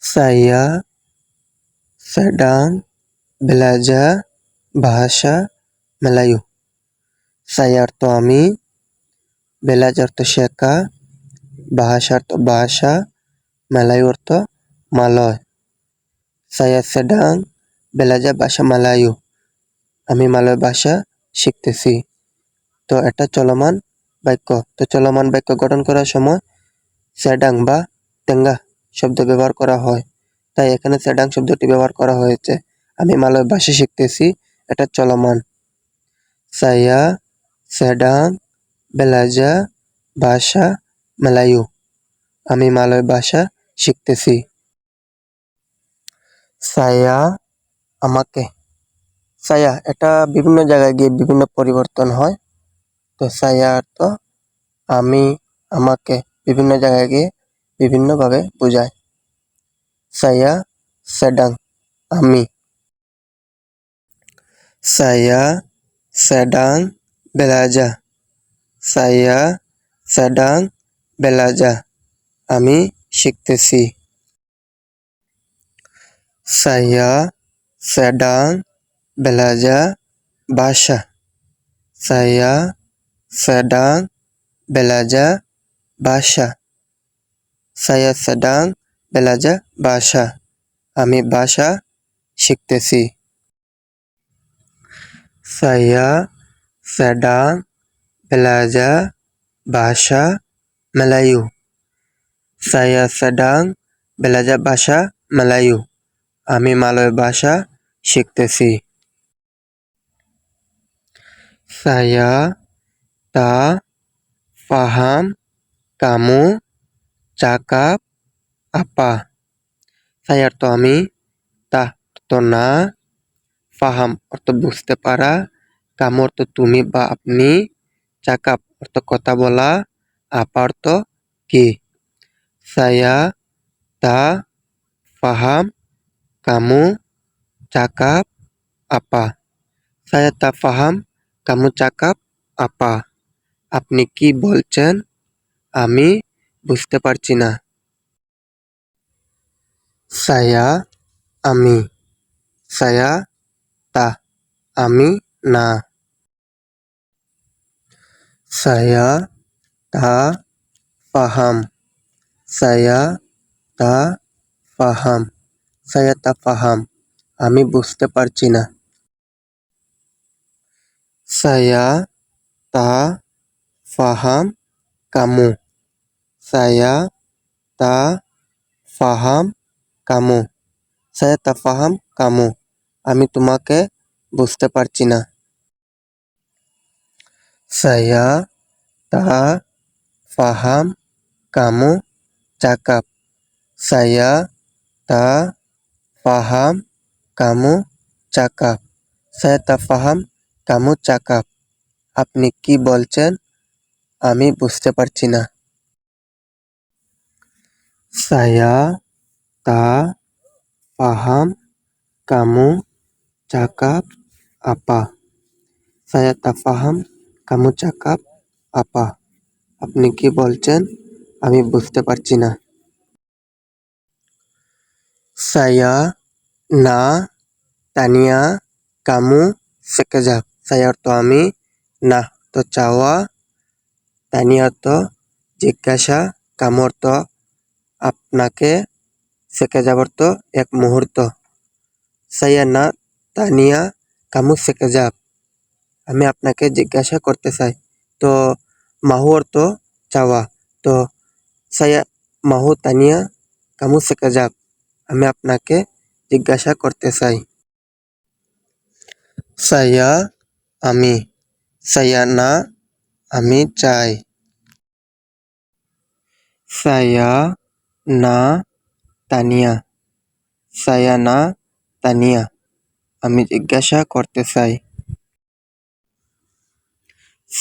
Saya sedang belajar bahasa Melayu. Saya Tommy belajar Tosheka bahasa bahasa Melayu atau Malay. Saya sedang belajar bahasa Melayu. Ami Malay bahasa শিখতেছি তো এটা চলমান বাক্য তো চলমান বাক্য গঠন করার সময় স্যাডাং বা tengah. শব্দ ব্যবহার করা হয় তাই এখানে স্যাডাং শব্দটি ব্যবহার করা হয়েছে আমি মালয় ভাষা শিখতেছি এটা চলমান সায়া স্যাডাং বেলাজা ভাষা মেলায়ু আমি মালয় ভাষা শিখতেছি সায়া আমাকে সায়া এটা বিভিন্ন জায়গায় গিয়ে বিভিন্ন পরিবর্তন হয় তো সায়া তো আমি আমাকে বিভিন্ন জায়গায় গিয়ে विभिन्न भावे बुझाए साया सेडांग आमी साया सेडांग बेलाजा साया सेडांग बेलाजा आमी शिखते साया सेडांग बेलाजा भाषा साया सेडांग बेलाजा भाषा সায়া সাডাং বেলাজা ভাষা আমি ভাষা শিখতেছি সায়া সাডাং বেলাজা ভাষা মালায়ু সায়া সাডাং বেলাজা ভাষা মালায়ু আমি মালয় ভাষা শিখতেছি saya তা ফাহাম কামু cakap apa? Saya Tommy, tah tona, faham ortu setiap kamu ortu tumi apni cakap ortu kota bola, apa ortu ki? Saya tak faham kamu cakap apa. Saya tak faham kamu cakap apa. apni ki bolchen, ami. বুঝতে পারছি না সায়া আমি সায়া তা আমি না saya tak faham Saya tak faham Saya tak faham, ami বুঝতে পারছি saya tak faham kamu saya ta faham kamu. Saya ta faham kamu. আমি তোমাকে বুঝতে পারছি না saya ta faham kamu cakap saya ta faham kamu cakap saya ta faham kamu cakap আপনি কি বলছেন আমি বুঝতে পারছি না Saya tak paham kamu cakap apa. Saya tak paham kamu cakap apa. Apni ki bolchen, ami bujhte parchi na. Saya na tania kamu sekeja. Saya orto ami na to cawa tania to jikasha kamu orto. আপনাকে সেকে জাবর্তো এক মুহূর্ত সায়না তানিয়া কামু সেকেজ আমি আপনাকে জিজ্ঞাসা করতে চাই তো মাহোর্তো চাওা তো সায়া মাহো তানিয়া কামু সেকেজ আমি আপনাকে জিজ্ঞাসা করতে চাই সায়া আমি সায়না আমি চাই সায়া না তানিয়া সায়া না তানিয়া আমি জিজ্ঞাসা করতে চাই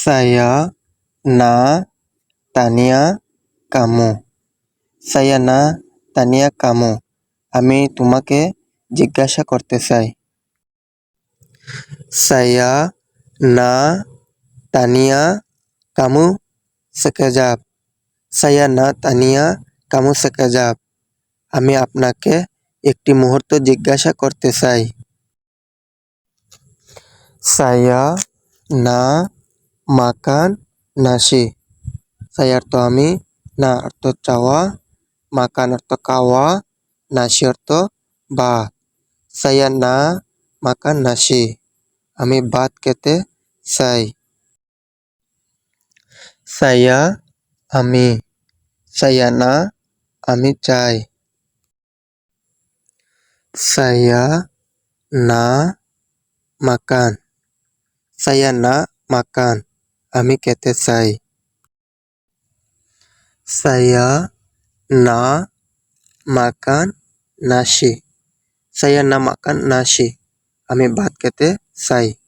সায়া না তানিয়া কামু সায়া না তানিয়া কামু আমি তোমাকে জিজ্ঞাসা করতে চাই সায়া না তানিয়া কামু সকেজাব সায়া না তানিয়া কামুসা আমি আপনাকে একটি মুহূর্ত জিজ্ঞাসা করতে চাই সায়া না মাকান নাসি সায়ার তো আমি না অর্থ চাওয়া মাকান অর্থ কাওয়া নাসি অর্থ বা সায়া না মাকান নাশি আমি বাদ খেতে চাই সায়া আমি সায়া না cai Saya na makan. Saya na makan. Ami ketesai. Saya na makan nasi. Saya na makan nasi. Ami bat kete sai.